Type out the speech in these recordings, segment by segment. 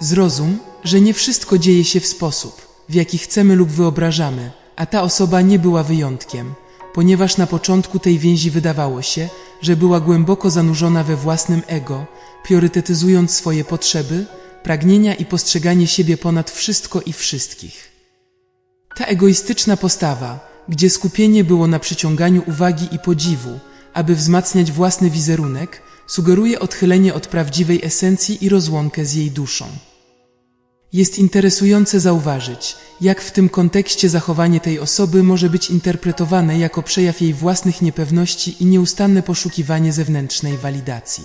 Zrozum, że nie wszystko dzieje się w sposób, w jaki chcemy lub wyobrażamy, a ta osoba nie była wyjątkiem, ponieważ na początku tej więzi wydawało się, że była głęboko zanurzona we własnym ego, priorytetyzując swoje potrzeby, pragnienia i postrzeganie siebie ponad wszystko i wszystkich. Ta egoistyczna postawa, gdzie skupienie było na przyciąganiu uwagi i podziwu, aby wzmacniać własny wizerunek, sugeruje odchylenie od prawdziwej esencji i rozłąkę z jej duszą. Jest interesujące zauważyć, jak w tym kontekście zachowanie tej osoby może być interpretowane jako przejaw jej własnych niepewności i nieustanne poszukiwanie zewnętrznej walidacji.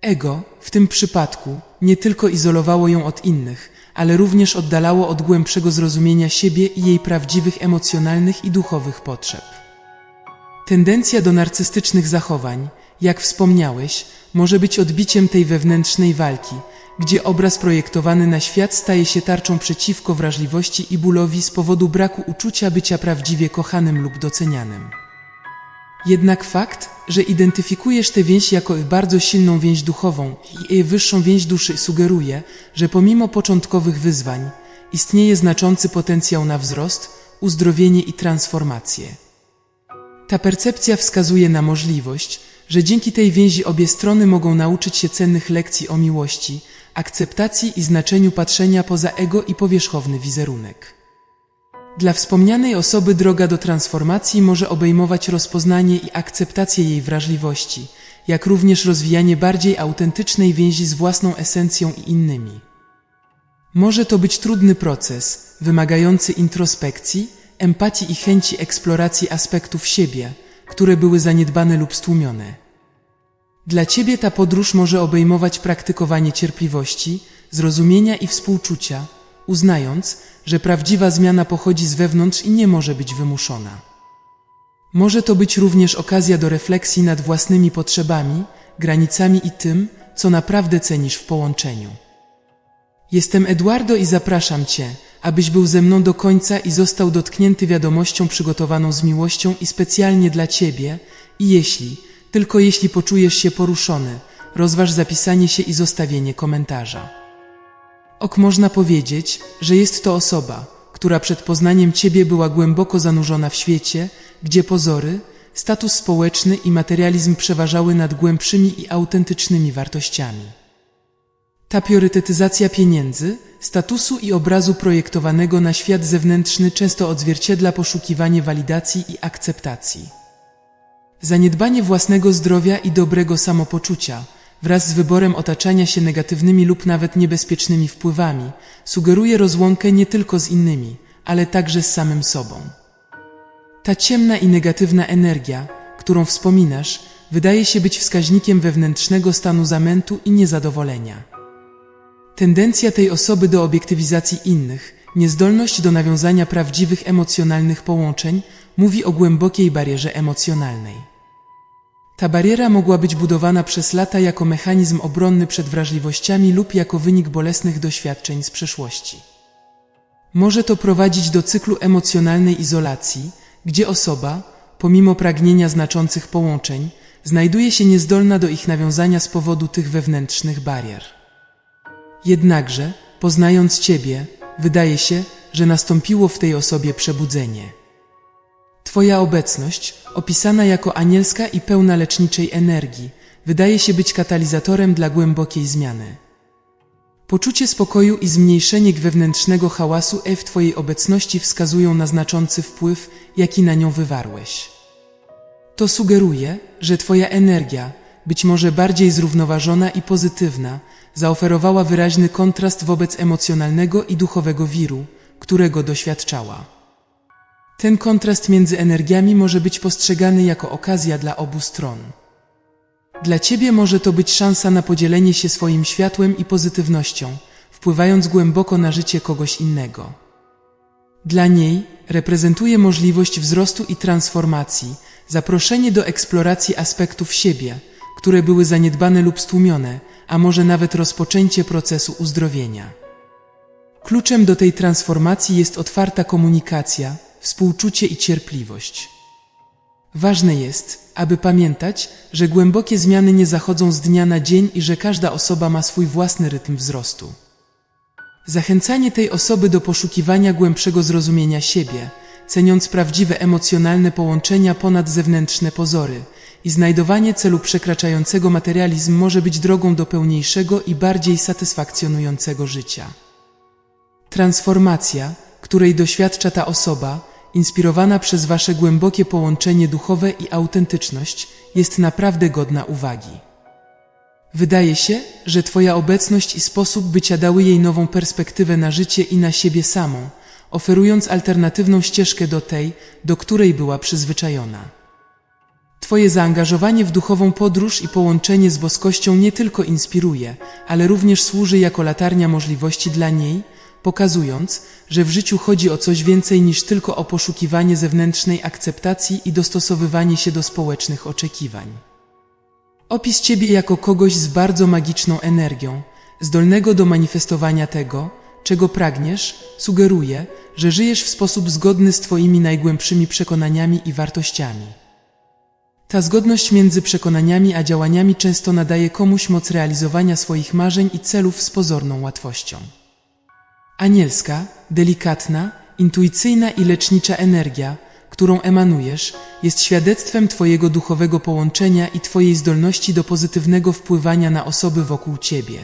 Ego, w tym przypadku, nie tylko izolowało ją od innych, ale również oddalało od głębszego zrozumienia siebie i jej prawdziwych emocjonalnych i duchowych potrzeb. Tendencja do narcystycznych zachowań, jak wspomniałeś, może być odbiciem tej wewnętrznej walki, gdzie obraz projektowany na świat staje się tarczą przeciwko wrażliwości i bólowi z powodu braku uczucia bycia prawdziwie kochanym lub docenianym. Jednak fakt, że identyfikujesz tę więź jako bardzo silną więź duchową i jej wyższą więź duszy sugeruje, że pomimo początkowych wyzwań istnieje znaczący potencjał na wzrost, uzdrowienie i transformację. Ta percepcja wskazuje na możliwość, że dzięki tej więzi obie strony mogą nauczyć się cennych lekcji o miłości, akceptacji i znaczeniu patrzenia poza ego i powierzchowny wizerunek. Dla wspomnianej osoby droga do transformacji może obejmować rozpoznanie i akceptację jej wrażliwości, jak również rozwijanie bardziej autentycznej więzi z własną esencją i innymi. Może to być trudny proces, wymagający introspekcji, empatii i chęci eksploracji aspektów siebie, które były zaniedbane lub stłumione. Dla Ciebie ta podróż może obejmować praktykowanie cierpliwości, zrozumienia i współczucia, uznając, że prawdziwa zmiana pochodzi z wewnątrz i nie może być wymuszona. Może to być również okazja do refleksji nad własnymi potrzebami, granicami i tym, co naprawdę cenisz w połączeniu. Jestem Eduardo i zapraszam Cię, abyś był ze mną do końca i został dotknięty wiadomością przygotowaną z miłością i specjalnie dla Ciebie. I jeśli, tylko jeśli poczujesz się poruszony, rozważ zapisanie się i zostawienie komentarza. Ok, można powiedzieć, że jest to osoba, która przed poznaniem Ciebie była głęboko zanurzona w świecie, gdzie pozory, status społeczny i materializm przeważały nad głębszymi i autentycznymi wartościami. Ta priorytetyzacja pieniędzy, statusu i obrazu projektowanego na świat zewnętrzny często odzwierciedla poszukiwanie walidacji i akceptacji. Zaniedbanie własnego zdrowia i dobrego samopoczucia wraz z wyborem otaczania się negatywnymi lub nawet niebezpiecznymi wpływami sugeruje rozłąkę nie tylko z innymi, ale także z samym sobą. Ta ciemna i negatywna energia, którą wspominasz, wydaje się być wskaźnikiem wewnętrznego stanu zamętu i niezadowolenia. Tendencja tej osoby do obiektywizacji innych, niezdolność do nawiązania prawdziwych emocjonalnych połączeń mówi o głębokiej barierze emocjonalnej. Ta bariera mogła być budowana przez lata jako mechanizm obronny przed wrażliwościami lub jako wynik bolesnych doświadczeń z przeszłości. Może to prowadzić do cyklu emocjonalnej izolacji, gdzie osoba, pomimo pragnienia znaczących połączeń, znajduje się niezdolna do ich nawiązania z powodu tych wewnętrznych barier. Jednakże, poznając Ciebie, wydaje się, że nastąpiło w tej osobie przebudzenie. Twoja obecność, opisana jako anielska i pełna leczniczej energii, wydaje się być katalizatorem dla głębokiej zmiany. Poczucie spokoju i zmniejszenie wewnętrznego hałasu e w Twojej obecności wskazują na znaczący wpływ, jaki na nią wywarłeś. To sugeruje, że Twoja energia, być może bardziej zrównoważona i pozytywna, zaoferowała wyraźny kontrast wobec emocjonalnego i duchowego wiru, którego doświadczała. Ten kontrast między energiami może być postrzegany jako okazja dla obu stron. Dla Ciebie może to być szansa na podzielenie się swoim światłem i pozytywnością, wpływając głęboko na życie kogoś innego. Dla niej reprezentuje możliwość wzrostu i transformacji, zaproszenie do eksploracji aspektów siebie, które były zaniedbane lub stłumione, a może nawet rozpoczęcie procesu uzdrowienia. Kluczem do tej transformacji jest otwarta komunikacja, współczucie i cierpliwość. Ważne jest, aby pamiętać, że głębokie zmiany nie zachodzą z dnia na dzień i że każda osoba ma swój własny rytm wzrostu. Zachęcanie tej osoby do poszukiwania głębszego zrozumienia siebie, ceniąc prawdziwe emocjonalne połączenia ponad zewnętrzne pozory i znajdowanie celu przekraczającego materializm może być drogą do pełniejszego i bardziej satysfakcjonującego życia. Transformacja, której doświadcza ta osoba, inspirowana przez wasze głębokie połączenie duchowe i autentyczność, jest naprawdę godna uwagi. Wydaje się, że Twoja obecność i sposób bycia dały jej nową perspektywę na życie i na siebie samą, oferując alternatywną ścieżkę do tej, do której była przyzwyczajona. Twoje zaangażowanie w duchową podróż i połączenie z boskością nie tylko inspiruje, ale również służy jako latarnia możliwości dla niej, pokazując, że w życiu chodzi o coś więcej niż tylko o poszukiwanie zewnętrznej akceptacji i dostosowywanie się do społecznych oczekiwań. Opis Ciebie jako kogoś z bardzo magiczną energią, zdolnego do manifestowania tego, czego pragniesz, sugeruje, że żyjesz w sposób zgodny z Twoimi najgłębszymi przekonaniami i wartościami. Ta zgodność między przekonaniami a działaniami często nadaje komuś moc realizowania swoich marzeń i celów z pozorną łatwością. Anielska, delikatna, intuicyjna i lecznicza energia, którą emanujesz, jest świadectwem Twojego duchowego połączenia i Twojej zdolności do pozytywnego wpływania na osoby wokół Ciebie.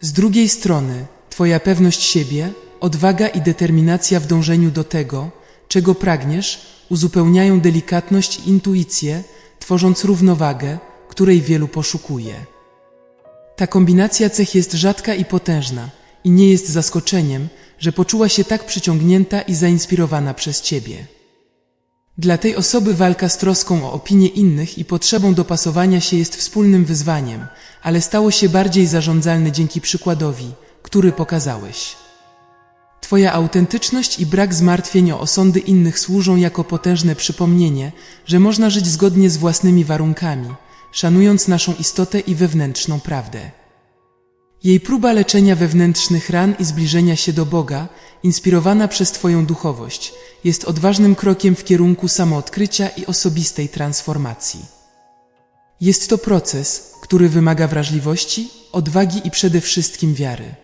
Z drugiej strony, Twoja pewność siebie, odwaga i determinacja w dążeniu do tego, czego pragniesz, uzupełniają delikatność i intuicję, tworząc równowagę, której wielu poszukuje. Ta kombinacja cech jest rzadka i potężna i nie jest zaskoczeniem, że poczuła się tak przyciągnięta i zainspirowana przez Ciebie. Dla tej osoby walka z troską o opinię innych i potrzebą dopasowania się jest wspólnym wyzwaniem, ale stało się bardziej zarządzalne dzięki przykładowi, który pokazałeś. Twoja autentyczność i brak zmartwień o osądy innych służą jako potężne przypomnienie, że można żyć zgodnie z własnymi warunkami, szanując naszą istotę i wewnętrzną prawdę. Jej próba leczenia wewnętrznych ran i zbliżenia się do Boga, inspirowana przez Twoją duchowość, jest odważnym krokiem w kierunku samoodkrycia i osobistej transformacji. Jest to proces, który wymaga wrażliwości, odwagi i przede wszystkim wiary.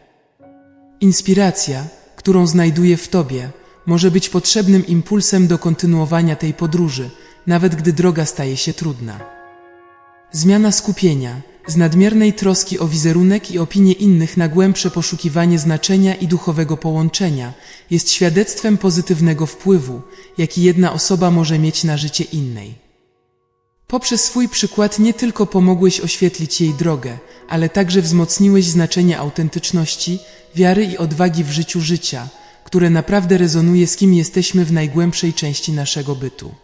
Inspiracja, którą znajduję w Tobie, może być potrzebnym impulsem do kontynuowania tej podróży, nawet gdy droga staje się trudna. Zmiana skupienia, z nadmiernej troski o wizerunek i opinię innych na głębsze poszukiwanie znaczenia i duchowego połączenia jest świadectwem pozytywnego wpływu, jaki jedna osoba może mieć na życie innej. Poprzez swój przykład nie tylko pomogłeś oświetlić jej drogę, ale także wzmocniłeś znaczenie autentyczności, wiary i odwagi w życiu życia, które naprawdę rezonuje z kim jesteśmy w najgłębszej części naszego bytu.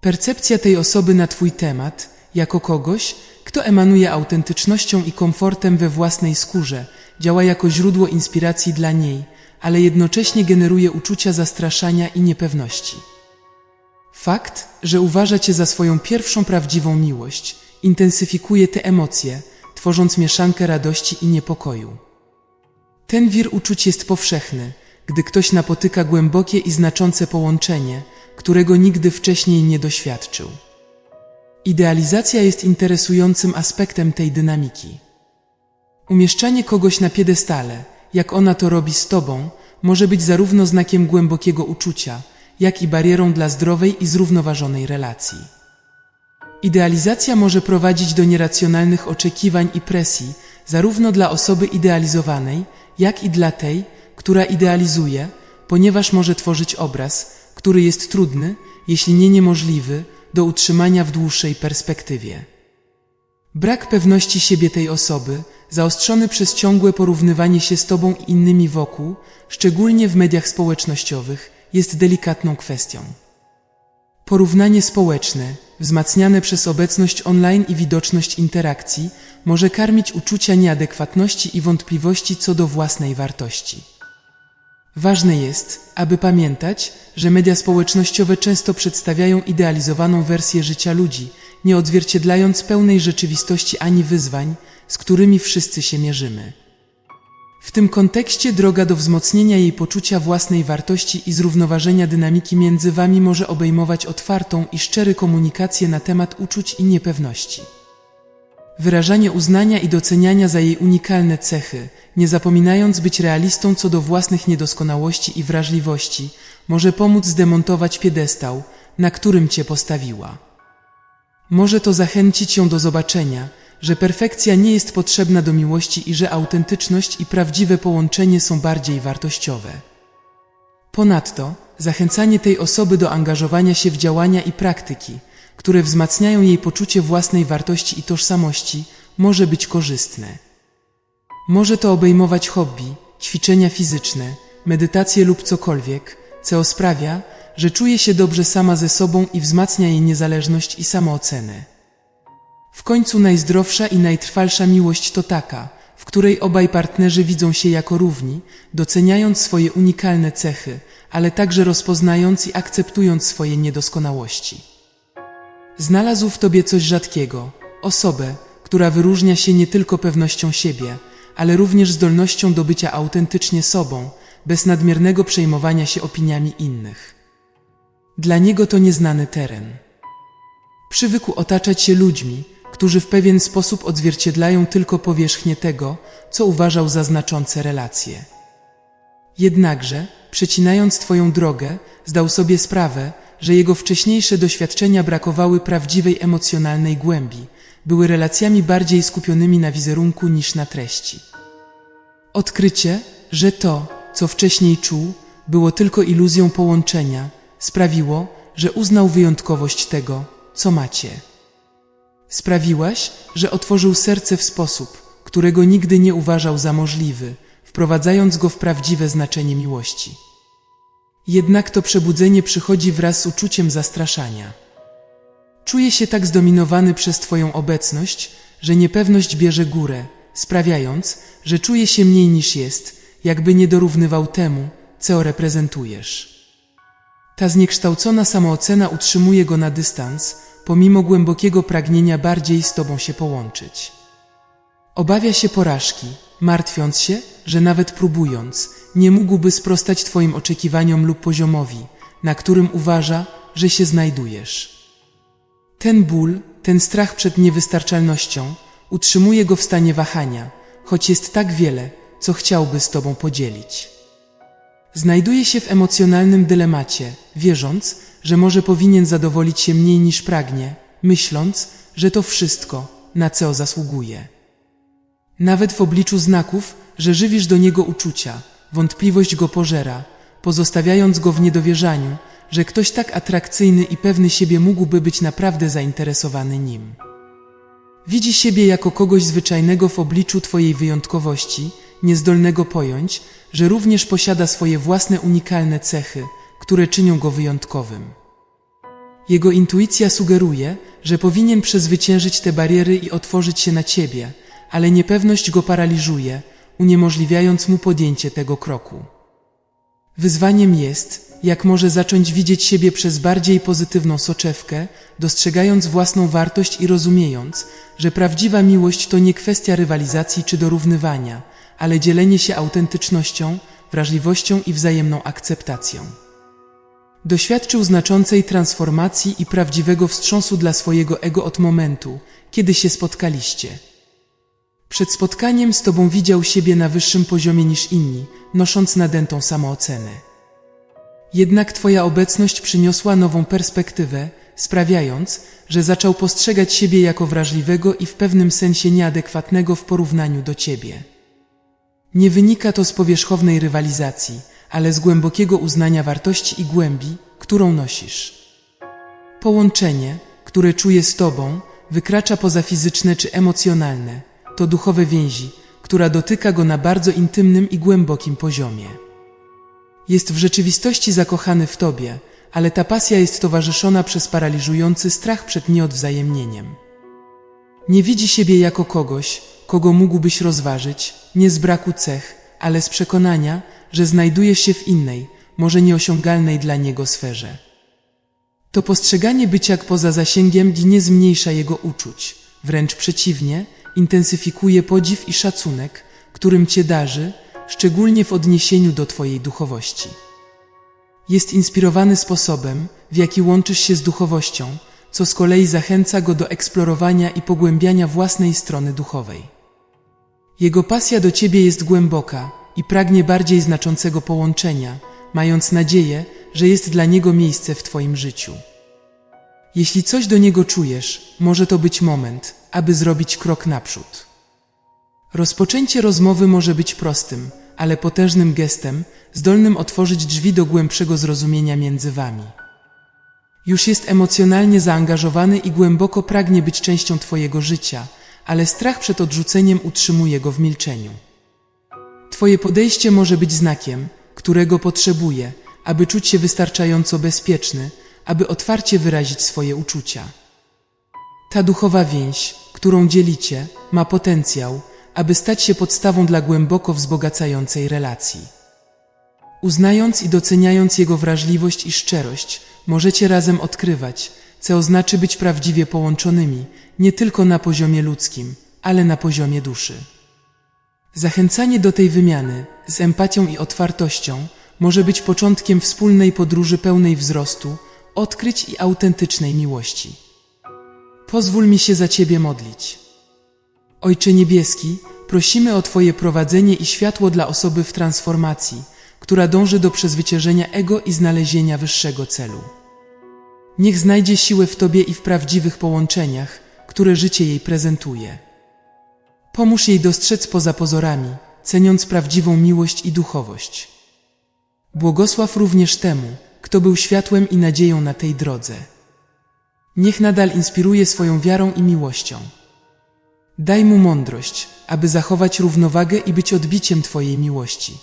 Percepcja tej osoby na Twój temat, jako kogoś, kto emanuje autentycznością i komfortem we własnej skórze, działa jako źródło inspiracji dla niej, ale jednocześnie generuje uczucia zastraszania i niepewności. Fakt, że uważa Cię za swoją pierwszą prawdziwą miłość, intensyfikuje te emocje, tworząc mieszankę radości i niepokoju. Ten wir uczuć jest powszechny, gdy ktoś napotyka głębokie i znaczące połączenie, którego nigdy wcześniej nie doświadczył. Idealizacja jest interesującym aspektem tej dynamiki. Umieszczanie kogoś na piedestale, jak ona to robi z tobą, może być zarówno znakiem głębokiego uczucia, jak i barierą dla zdrowej i zrównoważonej relacji. Idealizacja może prowadzić do nieracjonalnych oczekiwań i presji, zarówno dla osoby idealizowanej, jak i dla tej, która idealizuje, ponieważ może tworzyć obraz, który jest trudny, jeśli nie niemożliwy, do utrzymania w dłuższej perspektywie. Brak pewności siebie tej osoby, zaostrzony przez ciągłe porównywanie się z tobą i innymi wokół, szczególnie w mediach społecznościowych, jest delikatną kwestią. Porównanie społeczne, wzmacniane przez obecność online i widoczność interakcji, może karmić uczucia nieadekwatności i wątpliwości co do własnej wartości. Ważne jest, aby pamiętać, że media społecznościowe często przedstawiają idealizowaną wersję życia ludzi, nie odzwierciedlając pełnej rzeczywistości ani wyzwań, z którymi wszyscy się mierzymy. W tym kontekście droga do wzmocnienia jej poczucia własnej wartości i zrównoważenia dynamiki między Wami może obejmować otwartą i szczery komunikację na temat uczuć i niepewności. Wyrażanie uznania i doceniania za jej unikalne cechy, nie zapominając być realistą co do własnych niedoskonałości i wrażliwości, może pomóc zdemontować piedestał, na którym cię postawiła. Może to zachęcić ją do zobaczenia, że perfekcja nie jest potrzebna do miłości i że autentyczność i prawdziwe połączenie są bardziej wartościowe. Ponadto, zachęcanie tej osoby do angażowania się w działania i praktyki, które wzmacniają jej poczucie własnej wartości i tożsamości, może być korzystne. Może to obejmować hobby, ćwiczenia fizyczne, medytację lub cokolwiek, co sprawia, że czuje się dobrze sama ze sobą i wzmacnia jej niezależność i samoocenę. W końcu najzdrowsza i najtrwalsza miłość to taka, w której obaj partnerzy widzą się jako równi, doceniając swoje unikalne cechy, ale także rozpoznając i akceptując swoje niedoskonałości. Znalazł w tobie coś rzadkiego, osobę, która wyróżnia się nie tylko pewnością siebie, ale również zdolnością do bycia autentycznie sobą, bez nadmiernego przejmowania się opiniami innych. Dla niego to nieznany teren. Przywykł otaczać się ludźmi, którzy w pewien sposób odzwierciedlają tylko powierzchnię tego, co uważał za znaczące relacje. Jednakże, przecinając Twoją drogę, zdał sobie sprawę, że jego wcześniejsze doświadczenia brakowały prawdziwej emocjonalnej głębi, były relacjami bardziej skupionymi na wizerunku niż na treści. Odkrycie, że to, co wcześniej czuł, było tylko iluzją połączenia, sprawiło, że uznał wyjątkowość tego, co macie. Sprawiłaś, że otworzył serce w sposób, którego nigdy nie uważał za możliwy, wprowadzając go w prawdziwe znaczenie miłości. Jednak to przebudzenie przychodzi wraz z uczuciem zastraszania. Czuje się tak zdominowany przez Twoją obecność, że niepewność bierze górę, sprawiając, że czuje się mniej niż jest, jakby nie dorównywał temu, co reprezentujesz. Ta zniekształcona samoocena utrzymuje go na dystans, pomimo głębokiego pragnienia bardziej z Tobą się połączyć. Obawia się porażki, martwiąc się, że nawet próbując, nie mógłby sprostać Twoim oczekiwaniom lub poziomowi, na którym uważa, że się znajdujesz. Ten ból, ten strach przed niewystarczalnością utrzymuje go w stanie wahania, choć jest tak wiele, co chciałby z Tobą podzielić. Znajduje się w emocjonalnym dylemacie, wierząc, że może powinien zadowolić się mniej niż pragnie, myśląc, że to wszystko, na co zasługuje. Nawet w obliczu znaków, że żywisz do niego uczucia, wątpliwość go pożera, pozostawiając go w niedowierzaniu, że ktoś tak atrakcyjny i pewny siebie mógłby być naprawdę zainteresowany nim. Widzi siebie jako kogoś zwyczajnego w obliczu Twojej wyjątkowości, niezdolnego pojąć, że również posiada swoje własne unikalne cechy, które czynią go wyjątkowym. Jego intuicja sugeruje, że powinien przezwyciężyć te bariery i otworzyć się na Ciebie, ale niepewność go paraliżuje, uniemożliwiając mu podjęcie tego kroku. Wyzwaniem jest, jak może zacząć widzieć siebie przez bardziej pozytywną soczewkę, dostrzegając własną wartość i rozumiejąc, że prawdziwa miłość to nie kwestia rywalizacji czy dorównywania, ale dzielenie się autentycznością, wrażliwością i wzajemną akceptacją. Doświadczył znaczącej transformacji i prawdziwego wstrząsu dla swojego ego od momentu, kiedy się spotkaliście. Przed spotkaniem z Tobą widział siebie na wyższym poziomie niż inni, nosząc nadętą samoocenę. Jednak Twoja obecność przyniosła nową perspektywę, sprawiając, że zaczął postrzegać siebie jako wrażliwego i w pewnym sensie nieadekwatnego w porównaniu do Ciebie. Nie wynika to z powierzchownej rywalizacji, ale z głębokiego uznania wartości i głębi, którą nosisz. Połączenie, które czuje z Tobą, wykracza poza fizyczne czy emocjonalne, to duchowe więzi, która dotyka go na bardzo intymnym i głębokim poziomie. Jest w rzeczywistości zakochany w Tobie, ale ta pasja jest towarzyszona przez paraliżujący strach przed nieodwzajemnieniem. Nie widzi siebie jako kogoś, kogo mógłbyś rozważyć, nie z braku cech, ale z przekonania, że znajdujesz się w innej, może nieosiągalnej dla niego sferze. To postrzeganie bycia poza zasięgiem nie zmniejsza jego uczuć, wręcz przeciwnie, intensyfikuje podziw i szacunek, którym cię darzy, szczególnie w odniesieniu do twojej duchowości. Jest inspirowany sposobem, w jaki łączysz się z duchowością, co z kolei zachęca go do eksplorowania i pogłębiania własnej strony duchowej. Jego pasja do ciebie jest głęboka i pragnie bardziej znaczącego połączenia, mając nadzieję, że jest dla niego miejsce w twoim życiu. Jeśli coś do niego czujesz, może to być moment, aby zrobić krok naprzód. Rozpoczęcie rozmowy może być prostym, ale potężnym gestem, zdolnym otworzyć drzwi do głębszego zrozumienia między wami. Już jest emocjonalnie zaangażowany i głęboko pragnie być częścią Twojego życia, ale strach przed odrzuceniem utrzymuje go w milczeniu. Twoje podejście może być znakiem, którego potrzebuje, aby czuć się wystarczająco bezpieczny, aby otwarcie wyrazić swoje uczucia. Ta duchowa więź, którą dzielicie, ma potencjał, aby stać się podstawą dla głęboko wzbogacającej relacji. Uznając i doceniając jego wrażliwość i szczerość, możecie razem odkrywać, co oznacza być prawdziwie połączonymi, nie tylko na poziomie ludzkim, ale na poziomie duszy. Zachęcanie do tej wymiany z empatią i otwartością może być początkiem wspólnej podróży pełnej wzrostu, odkryć i autentycznej miłości. Pozwól mi się za Ciebie modlić. Ojcze Niebieski, prosimy o Twoje prowadzenie i światło dla osoby w transformacji, która dąży do przezwyciężenia ego i znalezienia wyższego celu. Niech znajdzie siłę w Tobie i w prawdziwych połączeniach, które życie jej prezentuje. Pomóż jej dostrzec poza pozorami, ceniąc prawdziwą miłość i duchowość. Błogosław również temu, kto był światłem i nadzieją na tej drodze. Niech nadal inspiruje swoją wiarą i miłością. Daj mu mądrość, aby zachować równowagę i być odbiciem Twojej miłości.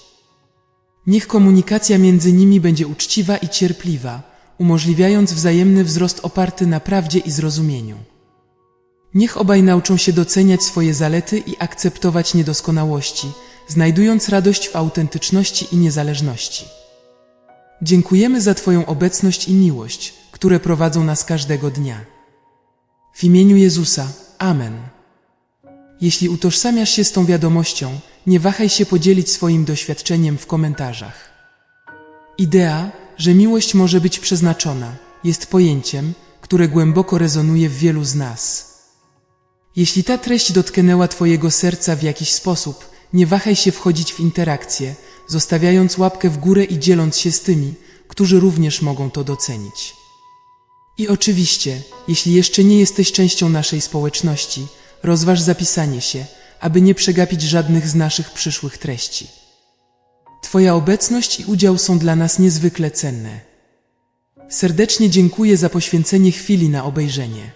Niech komunikacja między nimi będzie uczciwa i cierpliwa, umożliwiając wzajemny wzrost oparty na prawdzie i zrozumieniu. Niech obaj nauczą się doceniać swoje zalety i akceptować niedoskonałości, znajdując radość w autentyczności i niezależności. Dziękujemy za Twoją obecność i miłość, które prowadzą nas każdego dnia. W imieniu Jezusa, Amen. Jeśli utożsamiasz się z tą wiadomością, nie wahaj się podzielić swoim doświadczeniem w komentarzach. Idea, że miłość może być przeznaczona, jest pojęciem, które głęboko rezonuje w wielu z nas. Jeśli ta treść dotknęła Twojego serca w jakiś sposób, nie wahaj się wchodzić w interakcję, zostawiając łapkę w górę i dzieląc się z tymi, którzy również mogą to docenić. I oczywiście, jeśli jeszcze nie jesteś częścią naszej społeczności, rozważ zapisanie się, aby nie przegapić żadnych z naszych przyszłych treści. Twoja obecność i udział są dla nas niezwykle cenne. Serdecznie dziękuję za poświęcenie chwili na obejrzenie.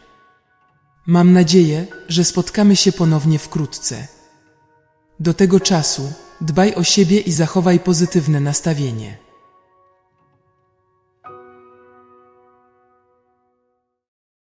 Mam nadzieję, że spotkamy się ponownie wkrótce. Do tego czasu dbaj o siebie i zachowaj pozytywne nastawienie.